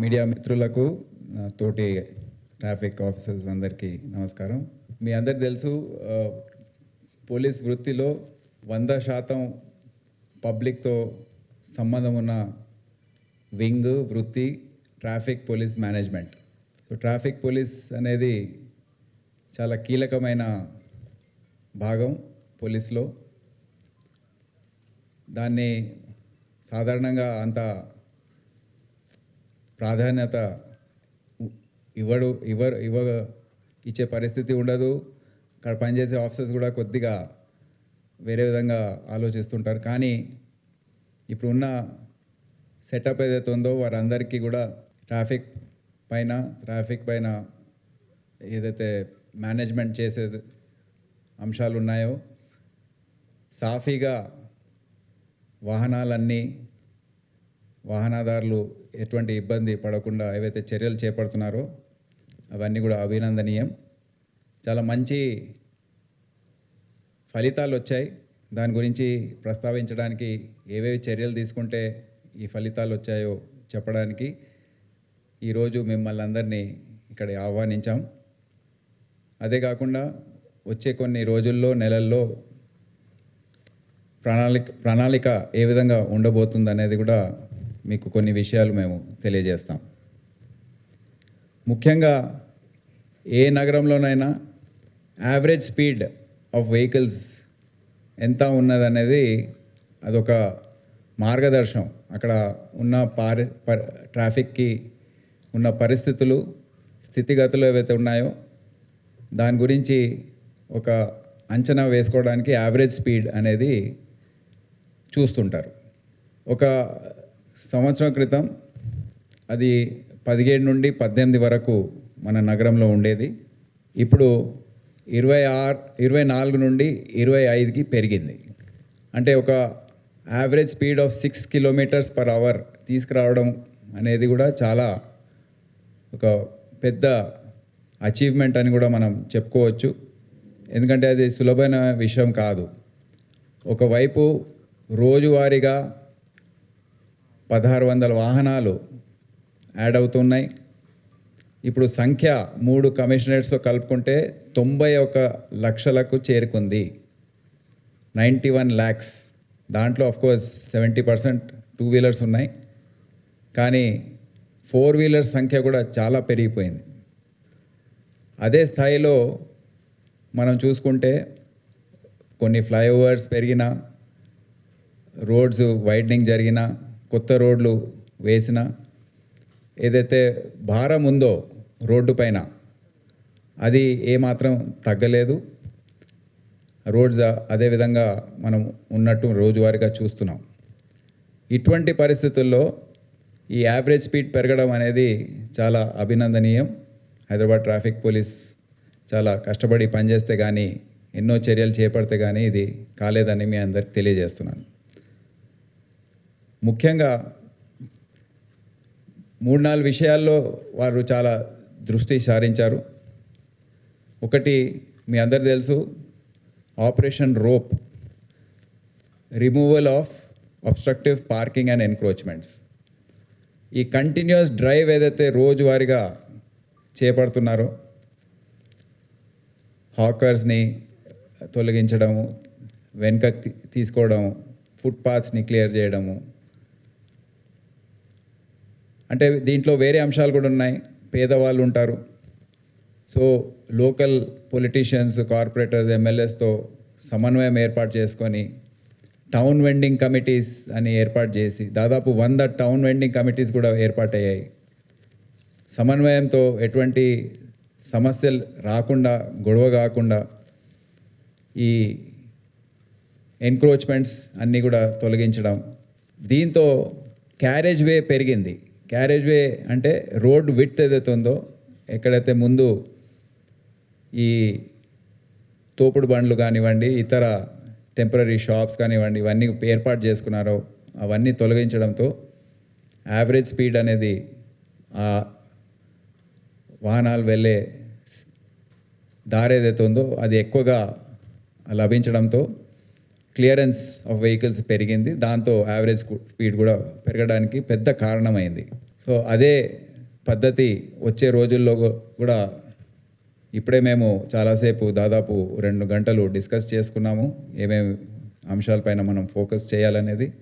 Media మిత్రులకు తోటి traffic officers అందరికీ నమస్కారం. మీ అందరికి తెలుసు పోలీస్ వృత్తిలో వంద శాతం పబ్లిక్తో సంబంధం ఉన్న వింగ్ వృత్తి traffic police management. So traffic police అనేది చాలా కీలకమైన భాగం పోలీస్లో. దాన్ని సాధారణంగా అంత ప్రాధాన్యత ఇవ్వడు ఇవ్వరు ఇవ్వ ఇచ్చే పరిస్థితి ఉండదు. అక్కడ పనిచేసే ఆఫీసర్స్ కూడా కొద్దిగా వేరే విధంగా ఆలోచిస్తుంటారు. కానీ ఇప్పుడున్న సెటప్ ఏదైతే ఉందో వారందరికీ కూడా ట్రాఫిక్ పైన ట్రాఫిక్ పైన ఏదైతే మేనేజ్మెంట్ చేసే అంశాలు ఉన్నాయో సాఫీగా వాహనాలన్నీ వాహనదారులు ఎటువంటి ఇబ్బంది పడకుండా ఏవైతే చర్యలు చేపడుతున్నారో అవన్నీ కూడా అభినందనీయం. చాలా మంచి ఫలితాలు వచ్చాయి. దాని గురించి ప్రస్తావించడానికి ఏవేవి చర్యలు తీసుకుంటే ఈ ఫలితాలు వచ్చాయో చెప్పడానికి ఈరోజు మిమ్మల్ని అందరినీ ఇక్కడ ఆహ్వానించాం. అదే కాకుండా వచ్చే కొన్ని రోజుల్లో నెలల్లో ప్రణాళిక ప్రణాళిక ఏ విధంగా ఉండబోతుంది అనేది కూడా మీకు కొన్ని విషయాలు మేము తెలియజేస్తాం. ముఖ్యంగా ఏ నగరంలోనైనా యావరేజ్ స్పీడ్ ఆఫ్ వెహికల్స్ ఎంత ఉన్నదనేది అదొక మార్గదర్శనం. అక్కడ ఉన్న పారి ప- ట్రాఫిక్కి ఉన్న పరిస్థితులు స్థితిగతులు ఏవైతే ఉన్నాయో దాని గురించి ఒక అంచనా వేసుకోవడానికి యావరేజ్ స్పీడ్ అనేది చూస్తుంటారు. ఒక సంవత్సరం క్రితం అది పదిహేడు నుండి పద్దెనిమిది వరకు మన నగరంలో ఉండేది. ఇప్పుడు ఇరవై ఆరు ఇరవై నాలుగు నుండి ఇరవై ఐదుకి పెరిగింది. అంటే ఒక average speed of six kilometres per hour తీసుకురావడం అనేది కూడా చాలా ఒక పెద్ద అచీవ్మెంట్ అని కూడా మనం చెప్పుకోవచ్చు. ఎందుకంటే అది సులభమైన విషయం కాదు. ఒకవైపు రోజువారీగా పదహారు వందల వాహనాలు యాడ్ అవుతున్నాయి. ఇప్పుడు సంఖ్య మూడు కమిషనరేట్స్తో కలుపుకుంటే తొంభై ఒక లక్షలకు చేరుకుంది. Ninety one lakhs. దాంట్లో of course seventy percent two wheelers ఉన్నాయి. కానీ ఫోర్ వీలర్స్ సంఖ్య కూడా చాలా పెరిగిపోయింది. అదే స్థాయిలో మనం చూసుకుంటే కొన్ని ఫ్లైఓవర్స్ పెరిగిన రోడ్స్ వైడనింగ్ జరిగినా కొత్త రోడ్లు వేసిన ఏదైతే భారం ఉందో రోడ్డు పైన అది ఏమాత్రం తగ్గలేదు. రోడ్స్ అదేవిధంగా మనం ఉన్నట్టు రోజువారీగా చూస్తున్నాం. ఇటువంటి పరిస్థితుల్లో ఈ యావరేజ్ స్పీడ్ పెరగడం అనేది చాలా అభినందనీయం. హైదరాబాద్ ట్రాఫిక్ పోలీస్ చాలా కష్టపడి పనిచేస్తే కానీ ఎన్నో చర్యలు చేపడితే కానీ ఇది కాలేదని మీ అందరికి తెలియజేస్తున్నాను. ముఖ్యంగా మూడు నాలుగు విషయాల్లో వారు చాలా దృష్టి సారించారు. ఒకటి మీ అందరు తెలుసు operation ROPE removal of obstructive parking and encroachments ఈ కంటిన్యూస్ డ్రైవ్ ఏదైతే రోజువారీగా చేపడుతున్నారో హాకర్స్ని తొలగించడము వెనుకకు తీ- తీసుకోవడము ఫుట్పాత్స్ని క్లియర్ చేయడము అంటే దీంట్లో వేరే అంశాలు కూడా ఉన్నాయి. పేదవాళ్ళు ఉంటారు. సో లోకల్ పొలిటీషియన్స్ కార్పొరేటర్స్ ఎమ్మెల్యేస్తో సమన్వయం ఏర్పాటు చేసుకొని టౌన్ వెండింగ్ కమిటీస్ అని ఏర్పాటు చేసి దాదాపు వంద టౌన్ వెండింగ్ కమిటీస్ కూడా ఏర్పాటయ్యాయి. సమన్వయంతో ఎటువంటి సమస్యలు రాకుండా గొడవ కాకుండా ఈ ఎన్క్రోచ్మెంట్స్ అన్నీ కూడా తొలగించడం. దీంతో క్యారేజ్ వే పెరిగింది. క్యారేజ్ వే అంటే రోడ్ విడ్త్ ఏదైతే ఉందో ఎక్కడైతే ముందు ఈ తోపుడు బండ్లు కానివ్వండి ఇతర టెంపరీ షాప్స్ కానివ్వండి ఇవన్నీ ఏర్పాటు చేసుకున్నారో అవన్నీ తొలగించడంతో యావరేజ్ స్పీడ్ అనేది ఆ వాహనాలు వెళ్ళే దారి ఏదైతే ఉందో అది ఎక్కువగా లభించడంతో క్లియరెన్స్ ఆఫ్ వెహికల్స్ పెరిగింది. దాంతో యావరేజ్ స్పీడ్ కూడా పెరగడానికి పెద్ద కారణమైంది. సో అదే పద్ధతి వచ్చే రోజుల్లో కూడా ఇప్పుడే మేము చాలాసేపు దాదాపు రెండు గంటలు డిస్కస్ చేసుకున్నాము. ఏమేమి అంశాలపైన మనం ఫోకస్ చేయాలనేది.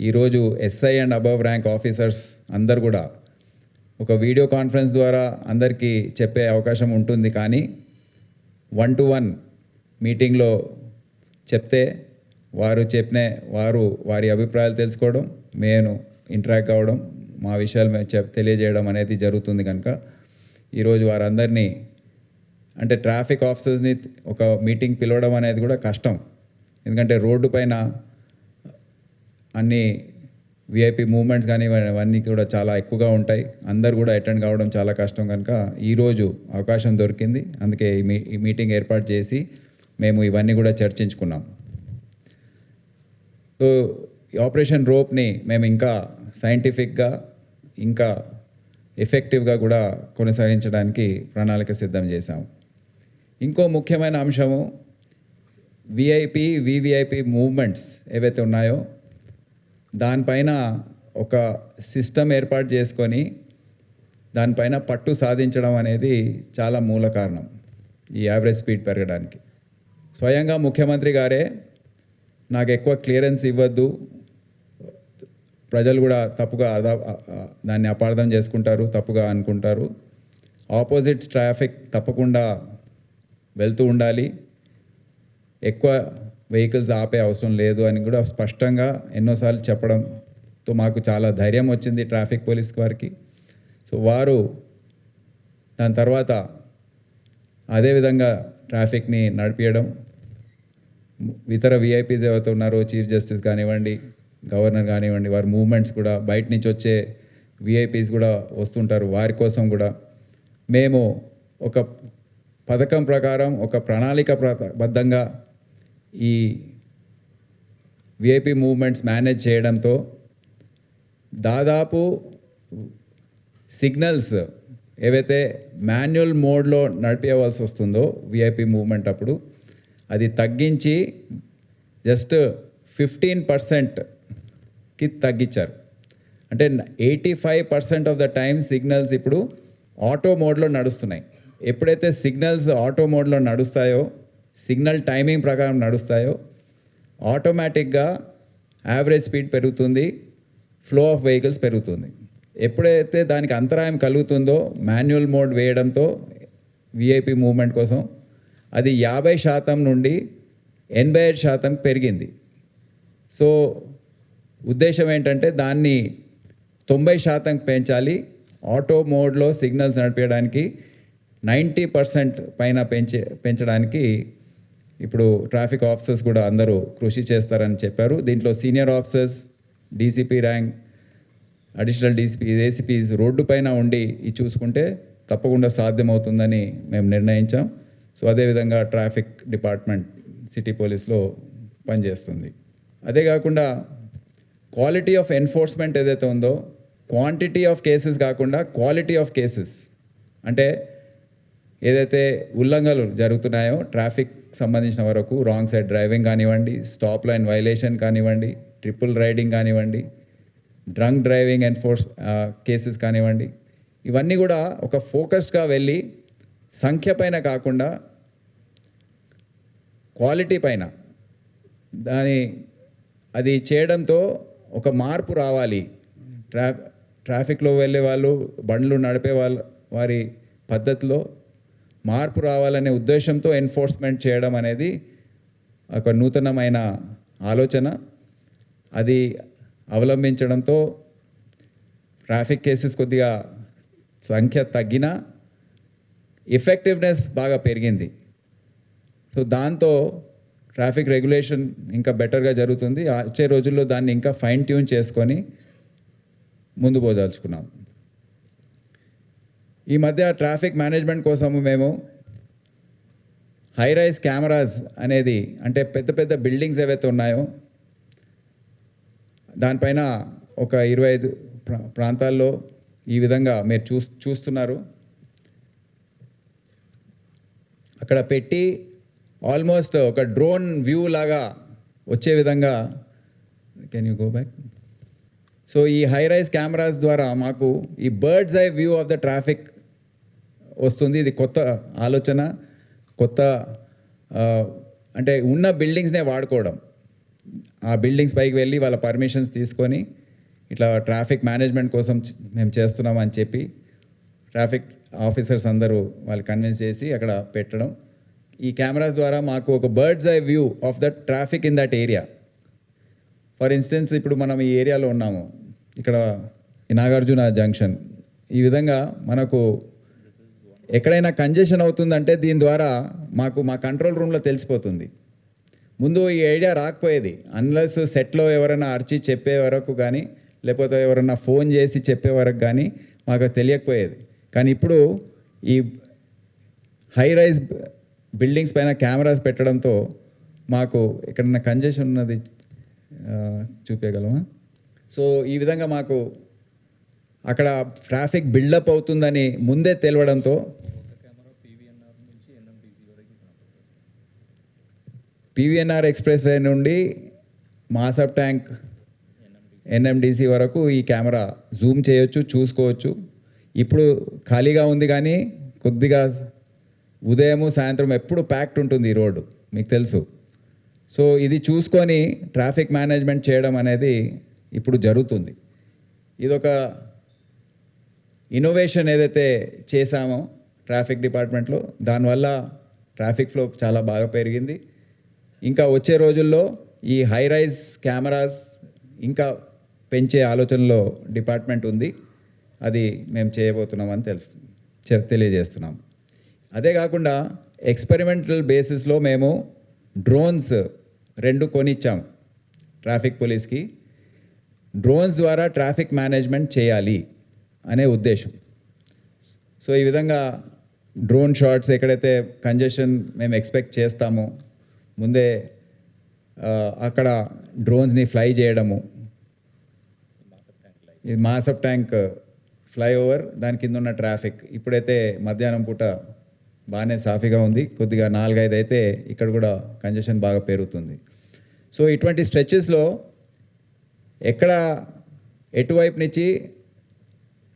ఈరోజు SI and above rank officers అందరు కూడా ఒక వీడియో కాన్ఫరెన్స్ ద్వారా అందరికీ చెప్పే అవకాశం ఉంటుంది. కానీ వన్ టు వన్ మీటింగ్లో చెప్తే వారు చెప్పిన వారు వారి అభిప్రాయాలు తెలుసుకోవడం నేను ఇంటరాక్ట్ అవ్వడం మా విషయాలు మేము చెప్ తెలియజేయడం అనేది జరుగుతుంది కనుక. ఈరోజు వారందరినీ అంటే ట్రాఫిక్ ఆఫీసర్స్ని ఒక మీటింగ్ పిలవడం అనేది కూడా కష్టం. ఎందుకంటే రోడ్డు పైన అన్ని విఐపి మూమెంట్స్ కానీ అవన్నీ కూడా చాలా ఎక్కువగా ఉంటాయి. అందరు కూడా అటెండ్ కావడం చాలా కష్టం కనుక ఈరోజు అవకాశం దొరికింది. అందుకే ఈ మీ ఈ మీటింగ్ ఏర్పాటు చేసి మేము ఇవన్నీ కూడా చర్చించుకున్నాం. సో ఈ ఆపరేషన్ రోప్ని మేము ఇంకా సైంటిఫిక్గా ఇంకా ఎఫెక్టివ్గా కూడా కొనసాగించడానికి ప్రణాళిక సిద్ధం చేశాము. ఇంకో ముఖ్యమైన అంశము విఐపి వివిఐపి మూవ్మెంట్స్ ఏవైతే ఉన్నాయో దానిపైన ఒక సిస్టమ్ ఏర్పాటు చేసుకొని దానిపైన పట్టు సాధించడం అనేది చాలా మూల కారణం ఈ యావరేజ్ స్పీడ్ పెరగడానికి. స్వయంగా ముఖ్యమంత్రి గారే నాకు ఎక్కువ క్లియరెన్స్ ఇవ్వద్దు. ప్రజలు కూడా తప్పుగా అర్థ దాన్ని అపార్థం చేసుకుంటారు తప్పుగా అనుకుంటారు. ఆపోజిట్ ట్రాఫిక్ తప్పకుండా వెళ్తూ ఉండాలి. ఎక్కువ వెహికల్స్ ఆపే అవసరం లేదు అని కూడా స్పష్టంగా ఎన్నోసార్లు చెప్పడంతో మాకు చాలా ధైర్యం వచ్చింది ట్రాఫిక్ పోలీస్ వారికి. సో వారు దాని తర్వాత అదేవిధంగా ట్రాఫిక్ని నడిపించడం ఇతర విఐపీస్ ఎవరైతే ఉన్నారో చీఫ్ జస్టిస్ కానివ్వండి గవర్నర్ కానివ్వండి వారి మూమెంట్స్ కూడా బయట నుంచి వచ్చే విఐపీస్ కూడా వస్తుంటారు. వారి కోసం కూడా మేము ఒక పథకం ప్రకారం ఒక ప్రణాళిక బద్ధంగా ఈ విఐపి మూవ్మెంట్స్ మేనేజ్ చేయడంతో దాదాపు సిగ్నల్స్ ఏవైతే మాన్యువల్ మోడ్లో నడిపేయవలసి వస్తుందో విఐపి మూవ్మెంట్ అప్పుడు అది తగ్గించి జస్ట్ ఫిఫ్టీన్ పర్సెంట్కి తగ్గించారు. అంటే eighty five percent of the time signals ఇప్పుడు ఆటో మోడ్లో నడుస్తున్నాయి. ఎప్పుడైతే సిగ్నల్స్ ఆటో మోడ్లో నడుస్తాయో సిగ్నల్ టైమింగ్ ప్రకారం నడుస్తాయో ఆటోమేటిక్గా యావరేజ్ స్పీడ్ పెరుగుతుంది ఫ్లో ఆఫ్ వెహికల్స్ పెరుగుతుంది. ఎప్పుడైతే దానికి అంతరాయం కలుగుతుందో మాన్యువల్ మోడ్ వేయడంతో విఐపి మూవ్మెంట్ కోసం అది యాభై శాతం నుండి ఎనభై ఐదు శాతం పెరిగింది. సో ఉద్దేశం ఏంటంటే దాన్ని తొంభై శాతం పెంచాలి. ఆటో మోడ్లో సిగ్నల్స్ నడిపించడానికి నైంటీ పర్సెంట్ పైన పెంచే పెంచడానికి ఇప్పుడు ట్రాఫిక్ ఆఫీసర్స్ కూడా అందరూ కృషి చేస్తారని చెప్పారు. దీంట్లో senior officers DCP rank additional DCP ACPs road పైన ఉండి ఇది చూసుకుంటే తప్పకుండా సాధ్యమవుతుందని మేము నిర్ణయించాం. సో అదేవిధంగా ట్రాఫిక్ డిపార్ట్మెంట్ సిటీ పోలీస్లో పనిచేస్తుంది. అదే కాకుండా క్వాలిటీ ఆఫ్ ఎన్ఫోర్స్మెంట్ ఏదైతే ఉందో క్వాంటిటీ ఆఫ్ కేసెస్ కాకుండా క్వాలిటీ ఆఫ్ కేసెస్. అంటే ఏదైతే ఉల్లంఘనలు జరుగుతున్నాయో ట్రాఫిక్ సంబంధించిన వరకు రాంగ్ సైడ్ డ్రైవింగ్ కానివ్వండి స్టాప్ లైన్ వైలేషన్ కానివ్వండి ట్రిపుల్ రైడింగ్ కానివ్వండి డ్రంక్ డ్రైవింగ్ ఎన్ఫోర్స్ కేసెస్ కానివ్వండి ఇవన్నీ కూడా ఒక ఫోకస్డ్గా వెళ్ళి సంఖ్య పైన కాకుండా క్వాలిటీ పైన. దాని అది చేయడంతో ఒక మార్పు రావాలి. ట్రా ట్రాఫిక్లో వెళ్ళే వాళ్ళు బండ్లు నడిపే వాళ్ళ వారి పద్ధతిలో మార్పు రావాలనే ఉద్దేశంతో ఎన్ఫోర్స్మెంట్ చేయడం అనేది ఒక నూతనమైన ఆలోచన. అది అవలంబించడంతో ట్రాఫిక్ కేసెస్ కొద్దిగా సంఖ్య తగ్గినా ఎఫెక్టివ్నెస్ బాగా పెరిగింది. సో దాంతో ట్రాఫిక్ రెగ్యులేషన్ ఇంకా బెటర్గా జరుగుతుంది. వచ్చే రోజుల్లో దాన్ని ఇంకా ఫైన్ ట్యూన్ చేసుకొని ముందు పోదాల్చుకున్నాం. ఈ మధ్య ట్రాఫిక్ మేనేజ్మెంట్ కోసము మేము హై రైజ్ కెమెరాస్ అనేది అంటే పెద్ద పెద్ద బిల్డింగ్స్ ఏవైతే ఉన్నాయో దానిపైన ఒక ఇరవై ఐదు ప్రా- ప్రాంతాల్లో ఈ విధంగా మీరు చూ చూస్తున్నారు. అక్కడ పెట్టి ఆల్మోస్ట్ ఒక డ్రోన్ వ్యూ లాగా వచ్చే విధంగా can you go back so ఈ హై రైజ్ కెమెరాస్ ద్వారా మాకు ఈ bird's eye view of the traffic వస్తుంది. ఇది కొత్త ఆలోచన కొత్త అంటే ఉన్న బిల్డింగ్స్నే వాడుకోవడం. ఆ బిల్డింగ్స్ పైకి వెళ్ళి వాళ్ళ పర్మిషన్స్ తీసుకొని ఇట్లా ట్రాఫిక్ మేనేజ్మెంట్ కోసం మేము మేము చేస్తున్నామని చెప్పి ట్రాఫిక్ ఆఫీసర్స్ అందరూ వాళ్ళు కన్విన్స్ చేసి అక్కడ పెట్టడం. ఈ కెమెరాస్ ద్వారా మాకు ఒక bird's eye view of the traffic in that area for instance ఇప్పుడు మనం ఈ ఏరియాలో ఉన్నాము. ఇక్కడ నాగార్జున జంక్షన్ ఈ విధంగా మనకు ఎక్కడైనా కంజెషన్ అవుతుందంటే దీని ద్వారా మాకు మా కంట్రోల్ రూమ్లో తెలిసిపోతుంది. ముందు ఈ ఐడియా రాకపోయేది. అన్లెస్ సెట్లో ఎవరైనా అరిచి చెప్పే వరకు కానీ లేకపోతే ఎవరైనా ఫోన్ చేసి చెప్పే వరకు కానీ మాకు తెలియకపోయేది. కానీ ఇప్పుడు ఈ హై రైజ్ బిల్డింగ్స్ పైన కెమెరాస్ పెట్టడంతో మాకు ఎక్కడన్నా కంజెషన్ ఉన్నది చూపించగలమా సో ఈ విధంగా మాకు అక్కడ ట్రాఫిక్ బిల్డప్ అవుతుందని ముందే తెలవడంతో పివిఎన్ఆర్ ఎక్స్ప్రెస్ వే నుండి మాసప్ ట్యాంక్ ఎన్ఎండిసి వరకు ఈ కెమెరా జూమ్ చేయొచ్చు చూసుకోవచ్చు. ఇప్పుడు ఖాళీగా ఉంది కానీ కొద్దిగా ఉదయము సాయంత్రం ఎప్పుడు ప్యాక్డ్ ఉంటుంది ఈ రోడ్డు మీకు తెలుసు. సో ఇది చూసుకొని ట్రాఫిక్ మేనేజ్మెంట్ చేయడం అనేది ఇప్పుడు జరుగుతుంది. ఇదొక ఇన్నోవేషన్ ఏదైతే చేశామో ట్రాఫిక్ డిపార్ట్మెంట్లో దానివల్ల ట్రాఫిక్ ఫ్లో చాలా బాగా పెరిగింది. ఇంకా వచ్చే రోజుల్లో ఈ హై రైజ్ కెమెరాస్ ఇంకా పెంచే ఆలోచనలో డిపార్ట్మెంట్ ఉంది. అది మేము చేయబోతున్నామని తెలుసు చె- తెలియజేస్తున్నాం. అదే కాకుండా ఎక్స్పెరిమెంటల్ బేసిస్లో మేము డ్రోన్స్ రెండు కొనిచ్చాం ట్రాఫిక్ పోలీస్కి. డ్రోన్స్ ద్వారా ట్రాఫిక్ మేనేజ్మెంట్ చేయాలి అనే ఉద్దేశం. సో ఈ విధంగా డ్రోన్ షాట్స్ ఎక్కడైతే కంజెషన్ మేము ఎక్స్పెక్ట్ చేస్తామో ముందే అక్కడ డ్రోన్స్ని ఫ్లై చేయడము ఇది మాసప్ ట్యాంక్ ఫ్లైఓవర్ దాని కింద ఉన్న ట్రాఫిక్. ఇప్పుడైతే మధ్యాహ్నం పూట బాగానే సాఫీగా ఉంది. కొద్దిగా నాలుగైదు అయితే ఇక్కడ కూడా కంజెషన్ బాగా పెరుగుతుంది సో ఇటువంటి స్ట్రెచెస్లో ఎక్కడ ఎటువైపు నుంచి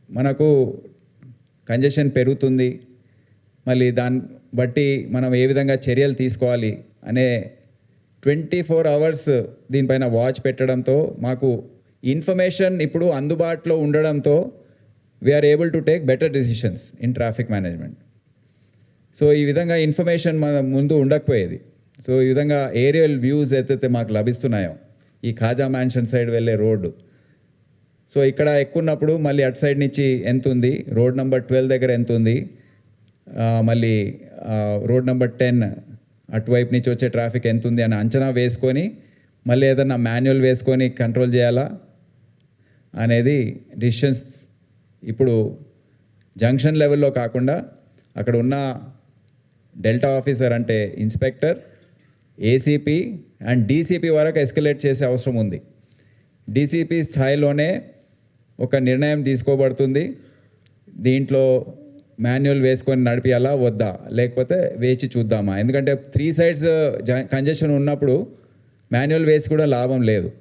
మనకు కంజెషన్ పెరుగుతుంది మళ్ళీ దాన్ని బట్టి మనం ఏ విధంగా చర్యలు తీసుకోవాలి అనే ట్వంటీ ఫోర్ అవర్స్ దీనిపైన వాచ్ పెట్టడంతో మాకు ఇన్ఫర్మేషన్ ఇప్పుడు అందుబాటులో ఉండడంతో we're able to take better decisions in traffic management so ఈ విధంగా ఇన్ఫర్మేషన్ మన ముందు ఉండకపోయేది. సో ఈ విధంగా ఏరియల్ వ్యూస్ ఏదైతే మాకు లభిస్తున్నాయో ఈ ఖాజా మ్యాన్షన్ సైడ్ వెళ్ళే రోడ్డు. సో ఇక్కడ ఎక్కువ ఉన్నప్పుడు మళ్ళీ అటు సైడ్ నుంచి ఎంత ఉంది? రోడ్ నెంబర్ ట్వెల్వ్ దగ్గర ఎంత ఉంది? మళ్ళీ రోడ్ నెంబర్ టెన్ అటువైపు నుంచి వచ్చే ట్రాఫిక్ ఎంత ఉంది అని అంచనా వేసుకొని మళ్ళీ ఏదన్నా మాన్యువల్ వేసుకొని కంట్రోల్ చేయాలా? అనేది డిసిషన్స్ ఇప్పుడు జంక్షన్ లెవెల్లో కాకుండా అక్కడ ఉన్న డెల్టా ఆఫీసర్ అంటే ఇన్స్పెక్టర్ ఏసీపీ అండ్ డీసీపీ వరకు ఎస్కలేట్ చేసే అవసరం ఉంది. డీసీపీ స్థాయిలోనే ఒక నిర్ణయం తీసుకోబడుతుంది. దీంట్లో మాన్యువల్ వేసుకొని నడిపియాలా వద్దా? లేకపోతే వేచి చూద్దామా? ఎందుకంటే త్రీ సైడ్స్ కంజెషన్ ఉన్నప్పుడు మాన్యువల్ వేసి కూడా లాభం లేదు.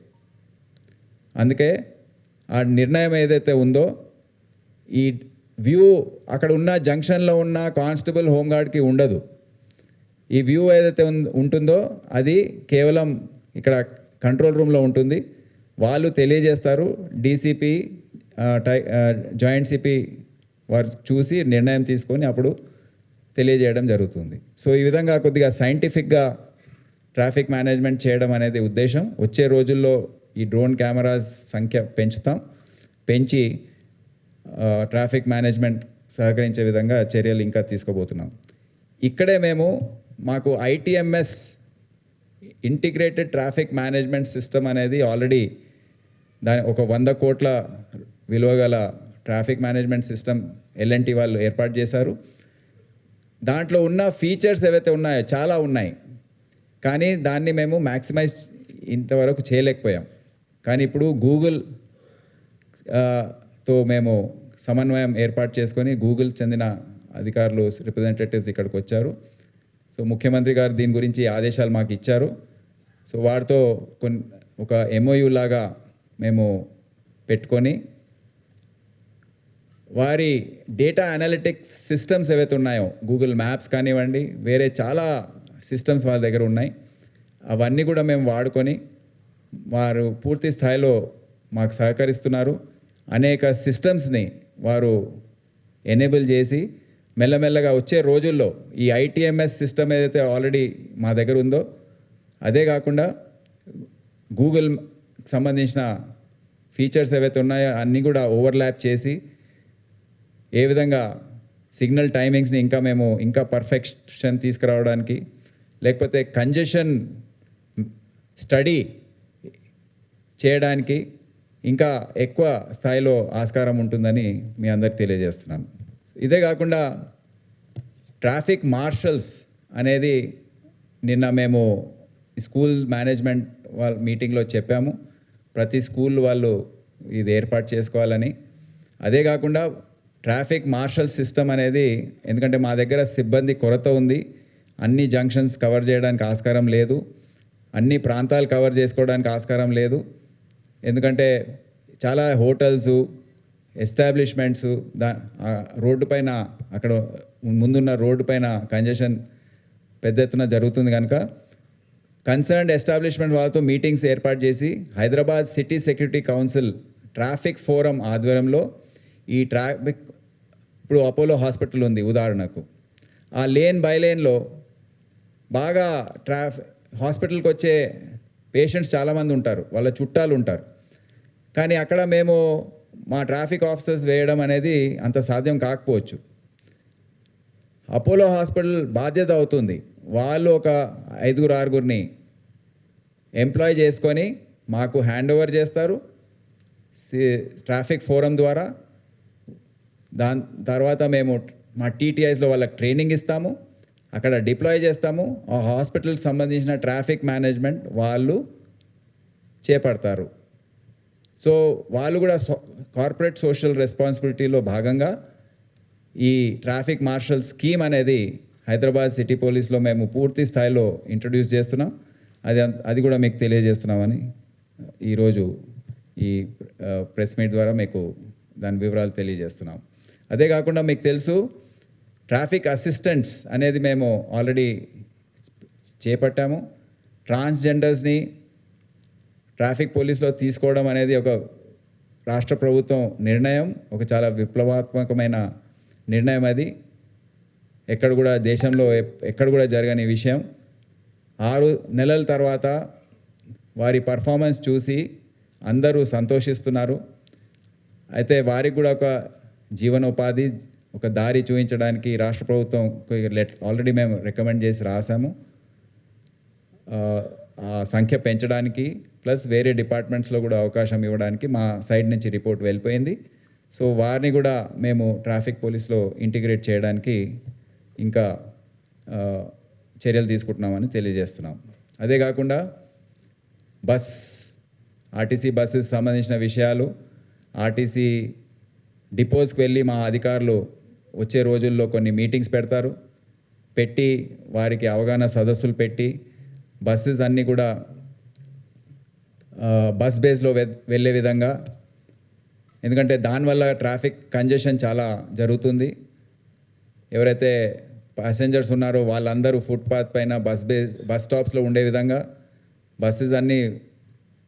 అందుకే ఆ నిర్ణయం ఏదైతే ఉందో ఈ వ్యూ అక్కడ ఉన్న జంక్షన్లో ఉన్న కానిస్టేబుల్ హోంగార్డ్కి ఉండదు. ఈ వ్యూ ఏదైతే ఉంటుందో అది కేవలం ఇక్కడ కంట్రోల్ రూమ్లో ఉంటుంది. వాళ్ళు తెలియజేస్తారు. డీసీపీ టై జాయింట్ సిపి వారు చూసి నిర్ణయం తీసుకొని అప్పుడు తెలియజేయడం జరుగుతుంది. సో ఈ విధంగా కొద్దిగా సైంటిఫిక్గా ట్రాఫిక్ మేనేజ్మెంట్ చేయడం అనేది ఉద్దేశం. వచ్చే రోజుల్లో ఈ డ్రోన్ కెమెరాస్ సంఖ్య పెంచుతాం. పెంచి ట్రాఫిక్ మేనేజ్మెంట్ సహకరించే విధంగా చర్యలు ఇంకా తీసుకోబోతున్నాం. ఇక్కడే మేము మాకు ITMS integrated traffic management system అనేది ఆల్రెడీ దాని ఒక వంద కోట్ల విలువ గల ట్రాఫిక్ మేనేజ్మెంట్ సిస్టమ్ ఎల్ఎన్టీ వాళ్ళు ఏర్పాటు చేశారు. దాంట్లో ఉన్న ఫీచర్స్ ఏవైతే ఉన్నాయో చాలా ఉన్నాయి. కానీ దాన్ని మేము మ్యాక్సిమైజ్ ఇంతవరకు చేయలేకపోయాం. కానీ ఇప్పుడు గూగుల్తో మేము సమన్వయం ఏర్పాటు చేసుకొని గూగుల్ చెందిన అధికారులు రిప్రజెంటేటివ్స్ ఇక్కడికి వచ్చారు. సో ముఖ్యమంత్రి గారు దీని గురించి ఆదేశాలు మాకు ఇచ్చారు. సో వారితో కొన్ని ఒక ఎంఓయూ లాగా మేము పెట్టుకొని వారి డేటా అనలిటిక్స్ సిస్టమ్స్ ఏవైతే ఉన్నాయో గూగుల్ మ్యాప్స్ కానివ్వండి వేరే చాలా సిస్టమ్స్ వాళ్ళ దగ్గర ఉన్నాయి. అవన్నీ కూడా మేము వాడుకొని వారు పూర్తి స్థాయిలో మాకు సహకరిస్తున్నారు. అనేక సిస్టమ్స్ని వారు ఎనేబుల్ చేసి మెల్లమెల్లగా వచ్చే రోజుల్లో ఈ ఐటీఎంఎస్ సిస్టమ్ ఏదైతే ఆల్రెడీ మా దగ్గర ఉందో అదే కాకుండా గూగుల్ సంబంధించిన ఫీచర్స్ ఏవైతే ఉన్నాయో అన్నీ కూడా ఓవర్లాప్ చేసి ఏ విధంగా సిగ్నల్ టైమింగ్స్ని ఇంకా మేము ఇంకా పర్ఫెక్షన్ తీసుకురావడానికి లేకపోతే కంజెషన్ స్టడీ చేయడానికి ఇంకా ఎక్కువ స్థాయిలో ఆస్కారం ఉంటుందని మీ అందరికి తెలియజేస్తున్నాను. ఇదే కాకుండా ట్రాఫిక్ మార్షల్స్ అనేది నిన్న మేము స్కూల్ మేనేజ్మెంట్ వాళ్ళ మీటింగ్లో చెప్పాము. ప్రతి స్కూల్ వాళ్ళు ఇది ఏర్పాటు చేసుకోవాలని. అదే కాకుండా ట్రాఫిక్ మార్షల్ సిస్టమ్ అనేది ఎందుకంటే మా దగ్గర సిబ్బంది కొరత ఉంది. అన్ని జంక్షన్స్ కవర్ చేయడానికి ఆస్కారం లేదు. అన్ని ప్రాంతాలు కవర్ చేసుకోవడానికి ఆస్కారం లేదు. ఎందుకంటే చాలా హోటల్స్ ఎస్టాబ్లిష్మెంట్స్ దా రోడ్డు పైన అక్కడ ముందున్న రోడ్డు పైన కంజెషన్ పెద్ద ఎత్తున జరుగుతుంది కనుక కన్సర్న్డ్ ఎస్టాబ్లిష్మెంట్ వాళ్ళతో మీటింగ్స్ ఏర్పాటు చేసి Hyderabad city security council traffic forum ఆధ్వర్యంలో ఈ ట్రాఫిక్ ఇప్పుడు అపోలో హాస్పిటల్ ఉంది ఉదాహరణకు. ఆ లేన్ బై లేన్లో బాగా ట్రాఫిక్ హాస్పిటల్కి వచ్చే పేషెంట్స్ చాలామంది ఉంటారు. వాళ్ళ చుట్టాలు ఉంటారు. కానీ అక్కడ మేము మా ట్రాఫిక్ ఆఫీసర్స్ వేయడం అనేది అంత సాధ్యం కాకపోవచ్చు. అపోలో హాస్పిటల్ బాధ్యత అవుతుంది. వాళ్ళు ఒక ఐదుగురు ఆరుగురిని ఎంప్లాయ్ చేసుకొని మాకు హ్యాండ్ ఓవర్ చేస్తారు. సి- ట్రాఫిక్ ఫోరం ద్వారా. దాని తర్వాత మేము మా టీటీఐస్లో వాళ్ళకి ట్రైనింగ్ ఇస్తాము. అక్కడ డిప్లాయ్ చేస్తాము. ఆ హాస్పిటల్కి సంబంధించిన ట్రాఫిక్ మేనేజ్మెంట్ వాళ్ళు చేపడతారు. సో వాళ్ళు కూడా కార్పొరేట్ సోషల్ రెస్పాన్సిబిలిటీలో భాగంగా ఈ ట్రాఫిక్ మార్షల్ స్కీమ్ అనేది హైదరాబాద్ సిటీ పోలీస్లో మేము పూర్తి స్థాయిలో ఇంట్రడ్యూస్ చేస్తున్నాం. అది అది కూడా మీకు తెలియజేస్తున్నామని ఈరోజు ఈ ప్రెస్ మీట్ ద్వారా మీకు దాని వివరాలు తెలియజేస్తున్నాం. అదే కాకుండా మీకు తెలుసు ట్రాఫిక్ అసిస్టెంట్స్ అనేది మేము ఆల్రెడీ చేపట్టాము. ట్రాన్స్జెండర్స్ని ట్రాఫిక్ పోలీస్లో తీసుకోవడం అనేది ఒక రాష్ట్ర ప్రభుత్వం నిర్ణయం ఒక చాలా విప్లవాత్మకమైన నిర్ణయం అది. ఎక్కడ కూడా దేశంలో ఎక్కడ కూడా జరగని విషయం. ఆరు నెలల తర్వాత వారి పర్ఫార్మెన్స్ చూసి అందరూ సంతోషిస్తున్నారు. అయితే వారికి కూడా ఒక జీవనోపాధి ఒక దారి చూపించడానికి రాష్ట్ర ప్రభుత్వం లెట్ ఆల్రెడీ మేము రికమెండ్ చేసి రాసాము. సంఖ్య పెంచడానికి ప్లస్ వేరే డిపార్ట్మెంట్స్లో కూడా అవకాశం ఇవ్వడానికి మా సైడ్ నుంచి రిపోర్ట్ వెళ్ళిపోయింది. సో వారిని కూడా మేము ట్రాఫిక్ పోలీస్లో ఇంటిగ్రేట్ చేయడానికి ఇంకా చర్యలు తీసుకుంటున్నామని తెలియజేస్తున్నాం. అదే కాకుండా బస్ ఆర్టీసీ బస్సెస్ సంబంధించిన విషయాలు ఆర్టీసీ డిపోస్కి వెళ్ళి మా అధికారులు వచ్చే రోజుల్లో కొన్ని మీటింగ్స్ పెడతారు. పెట్టి వారికి అవగాహన సదస్సులు పెట్టి బస్సెస్ అన్నీ కూడా బస్ బేస్లో వె- వెళ్ళే విధంగా. ఎందుకంటే దానివల్ల ట్రాఫిక్ కంజెషన్ చాలా జరుగుతుంది. ఎవరైతే ప్యాసింజర్స్ ఉన్నారో వాళ్ళందరూ ఫుట్పాత్ పైన బస్ బే బస్ స్టాప్స్లో ఉండే విధంగా బస్సెస్ అన్నీ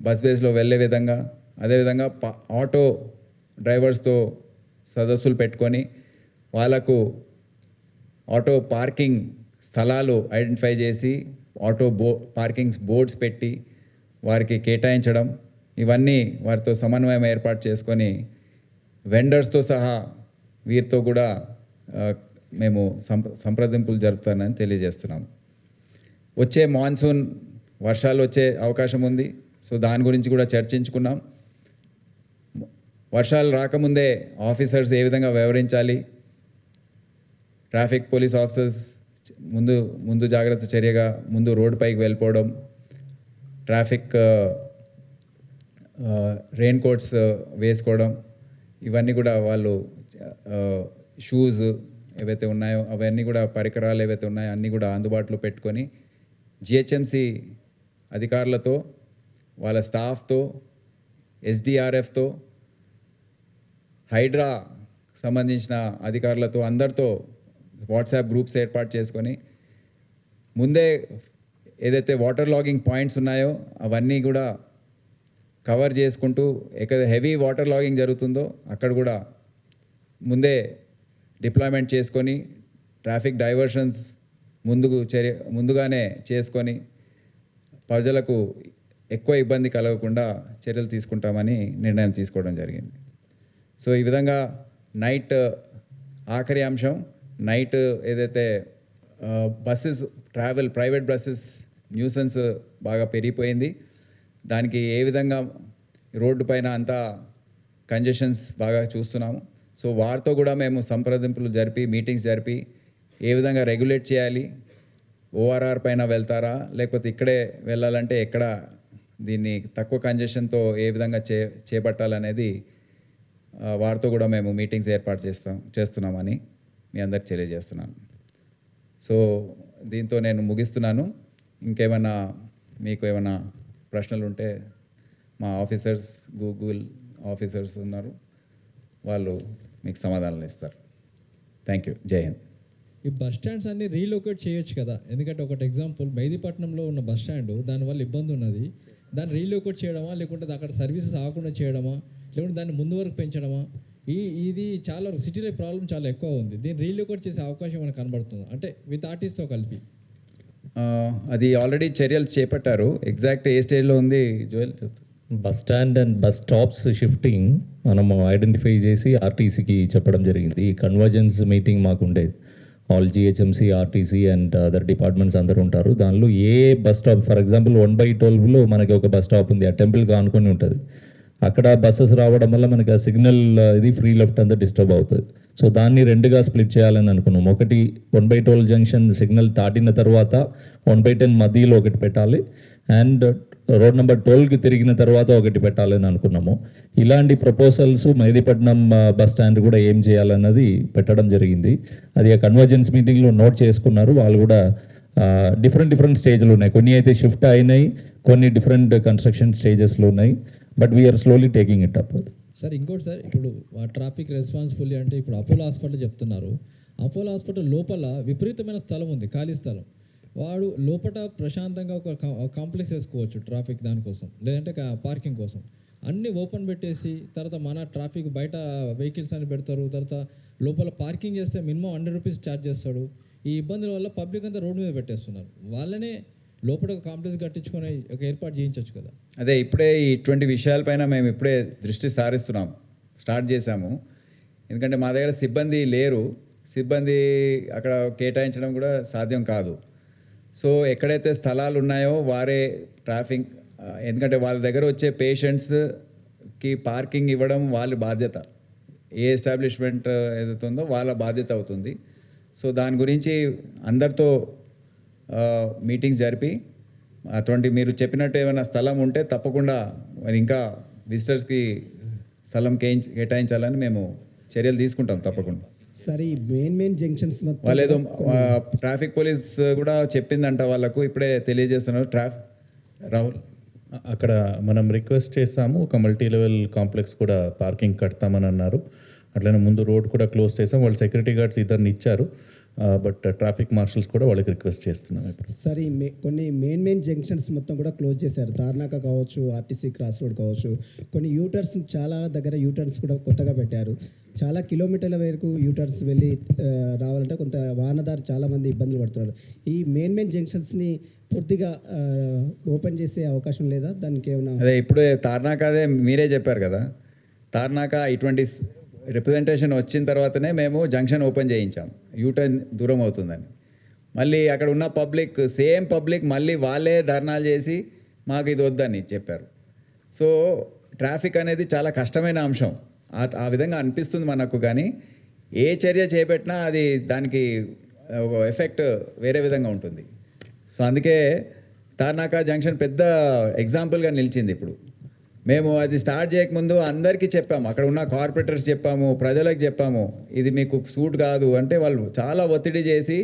బస్ బేస్లో వెళ్ళే విధంగా అదేవిధంగా ఆటో డ్రైవర్స్తో సదస్సులు పెట్టుకొని వాళ్ళకు ఆటో పార్కింగ్ స్థలాలు ఐడెంటిఫై చేసి ఆటో బో పార్కింగ్స్ బోర్డ్స్ పెట్టి వారికి కేటాయించడం ఇవన్నీ వారితో సమన్వయం ఏర్పాటు చేసుకొని వెండర్స్తో సహా వీరితో కూడా మేము సంప్రదింపులు జరుపుతానని తెలియజేస్తున్నాం. వచ్చే మాన్సూన్ వర్షాలు వచ్చే అవకాశం ఉంది. సో దాని గురించి కూడా చర్చించుకున్నాం. వర్షాలు రాకముందే ఆఫీసర్స్ ఏ విధంగా వ్యవహరించాలి? ట్రాఫిక్ పోలీస్ ఆఫీసర్స్ ముందు ముందు జాగ్రత్త చర్యగా ముందు రోడ్ పైకి వెళ్ళిపోవడం ట్రాఫిక్ రెయిన్ కోట్స్ వేసుకోవడం ఇవన్నీ కూడా వాళ్ళు షూస్ ఏవైతే ఉన్నాయో అవన్నీ కూడా పరికరాలు ఏవైతే ఉన్నాయో అన్నీ కూడా అందుబాటులో పెట్టుకొని జిహెచ్ఎంసి అధికారులతో వాళ్ళ స్టాఫ్తో ఎస్డిఆర్ఎఫ్తో హైడ్రా సంబంధించిన అధికారులతో అందరితో వాట్సాప్ గ్రూప్స్ ఏర్పాటు చేసుకొని ముందే ఏదైతే వాటర్ లాగింగ్ పాయింట్స్ ఉన్నాయో అవన్నీ కూడా కవర్ చేసుకుంటూ ఎక్కడ హెవీ వాటర్ లాగింగ్ జరుగుతుందో అక్కడ కూడా ముందే డిప్లాయ్మెంట్ చేసుకొని ట్రాఫిక్ డైవర్షన్స్ ముందుకు చర్య ముందుగానే చేసుకొని ప్రజలకు ఎక్కువ ఇబ్బంది కలగకుండా చర్యలు తీసుకుంటామని నిర్ణయం తీసుకోవడం జరిగింది. సో ఈ విధంగా నైట్ ఆఖరి అంశం నైట్ ఏదైతే buses travel private buses nuisance బాగా పెరిగిపోయింది. దానికి ఏ విధంగా రోడ్డు పైన అంతా కంజెషన్స్ బాగా చూస్తున్నాము. సో వారితో కూడా మేము సంప్రదింపులు జరిపి మీటింగ్స్ జరిపి ఏ విధంగా రెగ్యులేట్ చేయాలి ఓఆర్ఆర్ పైన వెళ్తారా లేకపోతే ఇక్కడే వెళ్ళాలంటే ఎక్కడ దీన్ని తక్కువ కంజెషన్తో ఏ విధంగా చే చేపట్టాలనేది వారితో కూడా మేము మీటింగ్స్ ఏర్పాటు చేస్తాం చేస్తున్నామని. మీ అందరికి తెలియజేస్తున్నాను. సో దీంతో నేను ముగిస్తున్నాను. ఇంకేమైనా మీకు ఏమైనా ప్రశ్నలు ఉంటే మా ఆఫీసర్స్ గూగుల్ ఆఫీసర్స్ ఉన్నారు. వాళ్ళు మీకు సమాధానాలు ఇస్తారు. Thank you. జై హింద్. ఈ బస్ స్టాండ్స్ అన్ని రీలొకేట్ చేయొచ్చు కదా. ఎందుకంటే ఒకటి ఎగ్జాంపుల్ మెహదీపట్నంలో ఉన్న బస్ స్టాండ్ దానివల్ల ఇబ్బంది ఉన్నది. దాన్ని రీలొకేట్ చేయడమా లేకుంటే అక్కడ సర్వీసెస్ ఆకుండా చేయడమా లేకుంటే దాన్ని ముందు వరకు పెంచడమా? ఈ ఇది చాలా సిటీలో ప్రాబ్లం చాలా ఎక్కువ ఉంది. దీన్ని రీలొకేట్ చేసే అవకాశం మనకు కనబడుతుంది. అంటే విత్ ఆర్టిస్ట్తో కలిపి. అది ఆల్రెడీ చర్యలు చేపట్టారు. ఎగ్జాక్ట్ ఏ స్టేజ్లో ఉంది Joel? Bus stand and bus stops shifting మనము ఐడెంటిఫై చేసి ఆర్టీసీకి చెప్పడం జరిగింది. ఈ కన్వర్జెన్స్ మీటింగ్ మాకు ఉండేది. All GHMC RTC and other departments అందరూ ఉంటారు. దానిలో ఏ bus stop for example one by ట్వెల్వ్లో మనకి ఒక బస్ స్టాప్ ఉంది. ఆ టెంపుల్కి ఆనుకొని ఉంటుంది. అక్కడ బస్సెస్ రావడం వల్ల మనకి ఆ సిగ్నల్ ఇది ఫ్రీ లెఫ్ట్ అంతా డిస్టర్బ్ అవుతుంది. సో దాన్ని రెండుగా స్ప్లిట్ చేయాలని అనుకున్నాం. ఒకటి one by twelve junction signal దాటిన తర్వాత వన్ బై టెన్ మధ్యలో ఒకటి పెట్టాలి. అండ్ రోడ్ నెంబర్ ట్వెల్వ్కి తిరిగిన తర్వాత ఒకటి పెట్టాలని అనుకున్నాము. ఇలాంటి ప్రపోజల్స్ మెహదీపట్నం బస్ స్టాండ్ కూడా ఏం చేయాలన్నది పెట్టడం జరిగింది. అది ఆ కన్వర్జెన్స్ మీటింగ్లో నోట్ చేసుకున్నారు. వాళ్ళు కూడా డిఫరెంట్ డిఫరెంట్ స్టేజ్లు ఉన్నాయి. కొన్ని అయితే షిఫ్ట్ అయినాయి కొన్ని డిఫరెంట్ కన్స్ట్రక్షన్ స్టేజెస్లో ఉన్నాయి. But we're slowly taking it up sir ఇంకోటి సార్ ఇప్పుడు ట్రాఫిక్ రెస్పాన్సిబిలిటీ అంటే ఇప్పుడు అపోలో హాస్పిటల్ చెప్తున్నారు. అపోలో హాస్పిటల్ లోపల విపరీతమైన స్థలం ఉంది ఖాళీ స్థలం. వాడు లోపల ప్రశాంతంగా ఒక కాంప్లెక్స్ వేసుకోవచ్చు ట్రాఫిక్ దానికోసం లేదంటే పార్కింగ్ కోసం. అన్ని ఓపెన్ పెట్టేసి తర్వాత మన ట్రాఫిక్ బయట వెహికల్స్ అని పెడతారు తర్వాత లోపల పార్కింగ్ చేస్తే మినిమం హండ్రెడ్ రూపీస్ ఛార్జ్ చేస్తాడు. ఈ ఇబ్బందుల వల్ల పబ్లిక్ అంతా రోడ్డు మీద పెట్టేస్తున్నారు. వాళ్ళనే లోపల ఒక కాంప్లెక్స్ కట్టించుకొని ఒక ఏర్పాటు చేయించవచ్చు కదా. అదే ఇప్పుడే ఇటువంటి విషయాలపైన మేము ఇప్పుడే దృష్టి సారిస్తున్నాం. స్టార్ట్ చేశాము. ఎందుకంటే మా దగ్గర సిబ్బంది లేరు. సిబ్బంది అక్కడ కేటాయించడం కూడా సాధ్యం కాదు. సో ఎక్కడైతే స్థలాలు ఉన్నాయో వారే ట్రాఫిక్ ఎందుకంటే వాళ్ళ దగ్గర వచ్చే పేషెంట్స్కి పార్కింగ్ ఇవ్వడం వాళ్ళ బాధ్యత. ఏ ఎస్టాబ్లిష్మెంట్ ఏదైతే ఉందో వాళ్ళ బాధ్యత అవుతుంది. సో దాని గురించి అందరితో మీటింగ్స్ జరిపి అటువంటి మీరు చెప్పినట్టు ఏమైనా స్థలం ఉంటే తప్పకుండా మరి ఇంకా విజిటర్స్కి స్థలం కేటాయించాలని మేము చర్యలు తీసుకుంటాం తప్పకుండా. సార్ ఈ మెయిన్ మెయిన్ జంక్షన్స్ వాళ్ళు ఏదో ట్రాఫిక్ పోలీస్ కూడా చెప్పిందంట వాళ్ళకు ఇప్పుడే తెలియజేస్తున్నారు. ట్రాఫ్ రాహుల్. అక్కడ మనం రిక్వెస్ట్ చేసాము ఒక మల్టీ లెవెల్ కాంప్లెక్స్ కూడా పార్కింగ్ కడతామని అన్నారు. అట్లనే ముందు రోడ్ కూడా క్లోజ్ చేసాం వాళ్ళు సెక్యూరిటీ గార్డ్స్ ఇద్దరిని ఇచ్చారు. బట్ ట్రాఫిక్ మార్షల్స్ కూడా వాళ్ళకి రిక్వెస్ట్ చేస్తున్నాం ఇప్పుడు. సార్ ఈ మే- కొన్ని మెయిన్ మెయిన్ జంక్షన్స్ మొత్తం కూడా క్లోజ్ చేశారు. దార్నాక కావచ్చు ఆర్టీసీ క్రాస్ రోడ్ కావచ్చు. కొన్ని యూటర్న్స్ చాలా దగ్గర యూటర్న్స్ కూడా కొత్తగా పెట్టారు. చాలా కిలోమీటర్ల వరకు యూటర్న్స్ వెళ్ళి రావాలంటే కొంత వాహనదారు చాలా మంది ఇబ్బందులు పడుతున్నారు. ఈ మెయిన్ మెయిన్ జంక్షన్స్ని పూర్తిగా ఓపెన్ చేసే అవకాశం లేదా? దానికి ఏమైనా అదే ఇప్పుడే తార్నాక అదే మీరే చెప్పారు కదా. తార్నాక ఇటువంటి రిప్రజెంటేషన్ వచ్చిన తర్వాతనే మేము జంక్షన్ ఓపెన్ చేయించాం. యూటర్న్ దూరం అవుతుందని. మళ్ళీ అక్కడ ఉన్న పబ్లిక్ సేమ్ పబ్లిక్ మళ్ళీ వాళ్ళే ధర్నాలు చేసి మాకు ఇది వద్దని చెప్పారు. సో ట్రాఫిక్ అనేది చాలా కష్టమైన అంశం. ఆ- విధంగా అనిపిస్తుంది మనకు కానీ ఏ చర్య చేపట్టినా అది దానికి ఒక ఎఫెక్ట్ వేరే విధంగా ఉంటుంది. సో అందుకే తార్నాకా జంక్షన్ పెద్ద ఎగ్జాంపుల్గా నిలిచింది ఇప్పుడు. మేము అది స్టార్ట్ చేయకముందు అందరికీ చెప్పాము. అక్కడ ఉన్న కార్పొరేటర్స్ చెప్పాము ప్రజలకు చెప్పాము ఇది మీకు సూట్ కాదు అంటే వాళ్ళు చాలా ఒత్తిడి చేసి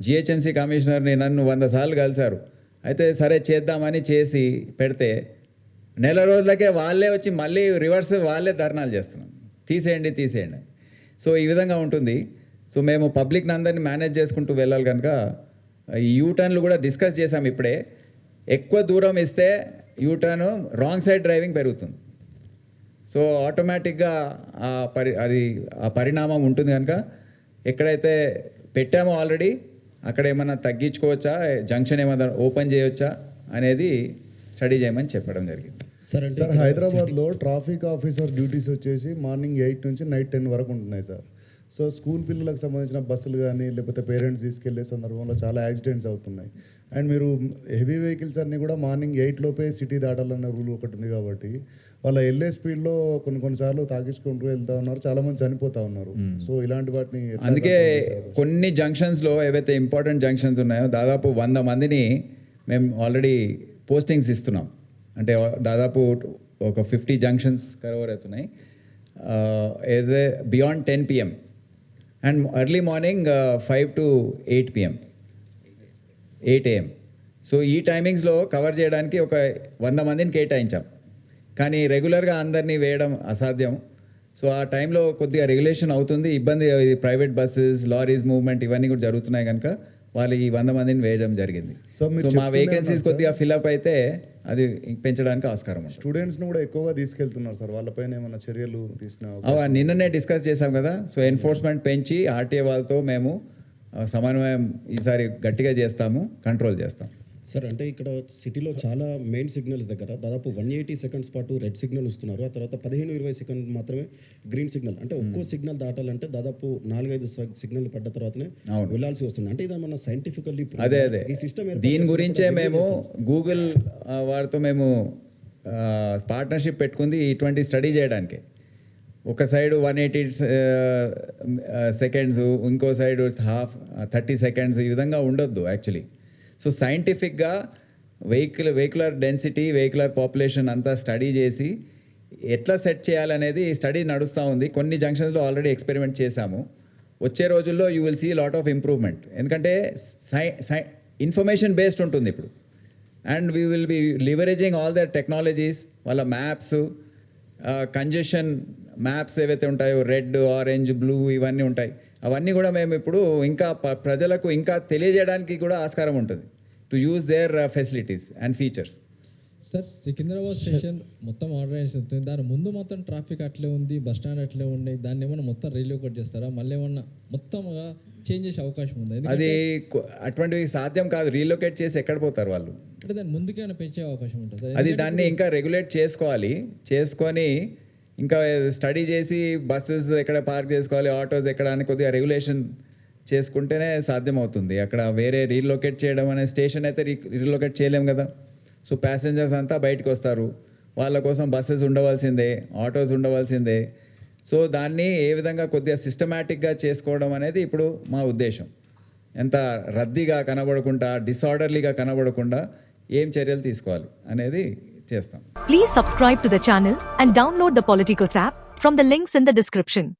జిహెచ్ఎంసీ కమిషనర్ని నన్ను వంద సార్లు కలిశారు. అయితే సరే చేద్దామని చేసి పెడితే నెల రోజులకే వాళ్ళే వచ్చి మళ్ళీ రివర్స్ వాళ్ళే ధర్నాలు చేస్తున్నాం తీసేయండి తీసేయండి. సో ఈ విధంగా ఉంటుంది. సో మేము పబ్లిక్ని అందరినీ మేనేజ్ చేసుకుంటూ వెళ్ళాలి కనుక ఈ యూటర్న్లు కూడా డిస్కస్ చేసాం ఇప్పుడే. ఎక్కువ దూరం ఇస్తే U turn wrong side driving పెరుగుతుంది. సో ఆటోమేటిక్గా ఆ పరి అది ఆ పరిణామం ఉంటుంది కనుక ఎక్కడైతే పెట్టామో ఆల్రెడీ అక్కడ ఏమన్నా తగ్గించుకోవచ్చా? జంక్షన్ ఏమన్నా ఓపెన్ చేయవచ్చా అనేది స్టడీ చేయమని చెప్పడం జరిగింది. సార్ సార్ హైదరాబాద్లో ట్రాఫిక్ ఆఫీసర్ డ్యూటీస్ వచ్చేసి మార్నింగ్ ఎయిట్ నుంచి నైట్ టెన్ వరకు ఉంటున్నాయి సార్. సో స్కూల్ పిల్లలకు సంబంధించిన బస్సులు కానీ లేకపోతే పేరెంట్స్ తీసుకెళ్ళే సందర్భంలో చాలా యాక్సిడెంట్స్ అవుతున్నాయి. అండ్ మీరు హెవీ వెహికల్స్ అన్నీ కూడా మార్నింగ్ ఎయిట్ లోపే సిటీ దాటాలన్న రూల్ ఒకటి ఉంది కాబట్టి వాళ్ళ వెళ్ళే స్పీడ్లో కొన్ని కొన్నిసార్లు తాకించుకుంటూ వెళ్తా ఉన్నారు. చాలా మంది చనిపోతా ఉన్నారు. సో ఇలాంటి వాటిని అందుకే కొన్ని జంక్షన్స్లో ఏవైతే ఇంపార్టెంట్ జంక్షన్స్ ఉన్నాయో దాదాపు వంద మందిని మేము ఆల్రెడీ పోస్టింగ్స్ ఇస్తున్నాం. అంటే దాదాపు ఒక ఫిఫ్టీ జంక్షన్స్ కవర్ అవుతున్నాయి ఏదే beyond ten PM and early morning five to eight PM eight AM so ఈ టైమింగ్స్లో కవర్ చేయడానికి ఒక వంద మందిని కేటాయించాం. కానీ రెగ్యులర్గా అందరినీ వేయడం అసాధ్యం. సో ఆ టైంలో కొద్దిగా రెగ్యులేషన్ అవుతుంది. ఇబ్బంది ప్రైవేట్ బస్సెస్ లారీస్ మూవ్మెంట్ ఇవన్నీ కూడా జరుగుతున్నాయి కనుక వాళ్ళు ఈ వంద మందిని వేయడం జరిగింది. సో మా వేకెన్సీస్ కొద్దిగా ఫిల్అప్ అయితే అది పెంచడానికి ఆస్కారం ఉంటుంది స్టూడెంట్స్ని కూడా ఎక్కువగా తీసుకెళ్తున్నారు సార్. వాళ్ళపైన ఏమైనా చర్యలు తీసుకునే అవ నిన్ననే డిస్కస్ చేశాం కదా. సో ఎన్ఫోర్స్మెంట్ పెంచి ఆర్టీఏ వాళ్ళతో మేము సమన్వయం ఈసారి గట్టిగా చేస్తాము కంట్రోల్ చేస్తాం. సార్ అంటే ఇక్కడ సిటీలో చాలా మెయిన్ సిగ్నల్స్ దగ్గర దాదాపు వన్ ఎయిటీ సెకండ్స్ పాటు రెడ్ సిగ్నల్ ఇస్తున్నారు ఆ తర్వాత పదిహేను ఇరవై సెకండ్ మాత్రమే గ్రీన్ సిగ్నల్ అంటే ఒక్కో సిగ్నల్ దాటాలంటే దాదాపు నాలుగైదు సిగ్నల్ పడ్డ తర్వాతనే వెళ్ళాల్సి వస్తుంది. అంటే ఇది మన సైంటిఫికల్లీ అదే అదే. ఈ సిస్టమ్ దీని గురించే మేము గూగుల్ వారితో మేము పార్ట్నర్షిప్ పెట్టుకుంది ఇటువంటి స్టడీ చేయడానికి. ఒక సైడ్ వన్ ఎయిటీ సెకండ్స్ ఇంకో సైడ్ హాఫ్ థర్టీ సెకండ్స్ ఈ విధంగా ఉండొద్దు యాక్చువల్లీ సో సైంటిఫిక్గా vehicle vehicular density vehicular population అంతా స్టడీ చేసి ఎట్లా సెట్ చేయాలనేది స్టడీ నడుస్తూ ఉంది. కొన్ని జంక్షన్స్లో ఆల్రెడీ ఎక్స్పెరిమెంట్ చేశాము. వచ్చే రోజుల్లో you will see lot of improvement ఎందుకంటే సై సై ఇన్ఫర్మేషన్ బేస్డ్ ఉంటుంది ఇప్పుడు. And we will be leveraging all their technologies వాళ్ళ మ్యాప్స్ కంజెషన్ మ్యాప్స్ ఏవైతే ఉంటాయో రెడ్ ఆరెంజ్ బ్లూ ఇవన్నీ ఉంటాయి. అవన్నీ కూడా మేము ఇప్పుడు ఇంకా ప్రజలకు ఇంకా తెలియజేయడానికి కూడా ఆస్కారం ఉంటుంది. To use their facilities and features sir Secunderabad station మొత్తం ఆర్గనైజ్ అవుతుంది దాని ముందు మొత్తం ట్రాఫిక్ అట్లే ఉంది బస్ స్టాండ్ అట్లే ఉన్నాయి దాన్ని ఏమన్నా మొత్తం రీలోకేట్ చేస్తారా? మళ్ళీ ఏమన్నా మొత్తంగా చేంజ్ చేసే అవకాశం ఉంది? అది అటువంటివి సాధ్యం కాదు. రీలొకేట్ చేసి ఎక్కడ పోతారు వాళ్ళు? అంటే దాన్ని ముందుకైనా పెంచే అవకాశం ఉంటుంది? అది దాన్ని ఇంకా రెగ్యులేట్ చేసుకోవాలి. చేసుకొని ఇంకా స్టడీ చేసి బస్సెస్ ఎక్కడ పార్క్ చేసుకోవాలి ఆటోస్ ఎక్కడ అని కొద్దిగా రెగ్యులేషన్ చేసుకుంటేనే సాధ్యమవుతుంది. అక్కడ వేరే రీలొకేట్ చేయడం అనే స్టేషన్ అయితే రీ రీలొకేట్ చేయలేం కదా. సో ప్యాసింజర్స్ అంతా బయటకు వస్తారు. వాళ్ళ కోసం బస్సెస్ ఉండవలసిందే ఆటోస్ ఉండవలసిందే. సో దాన్ని ఏ విధంగా కొద్దిగా సిస్టమేటిక్గా చేసుకోవడం అనేది ఇప్పుడు మా ఉద్దేశం. ఎంత రద్దీగా కనబడకుండా డిసార్డర్లీగా కనబడకుండా ఏం చర్యలు తీసుకోవాలి అనేది చేస్తాం Please subscribe to the channel and download the Politicos app from the links in the description.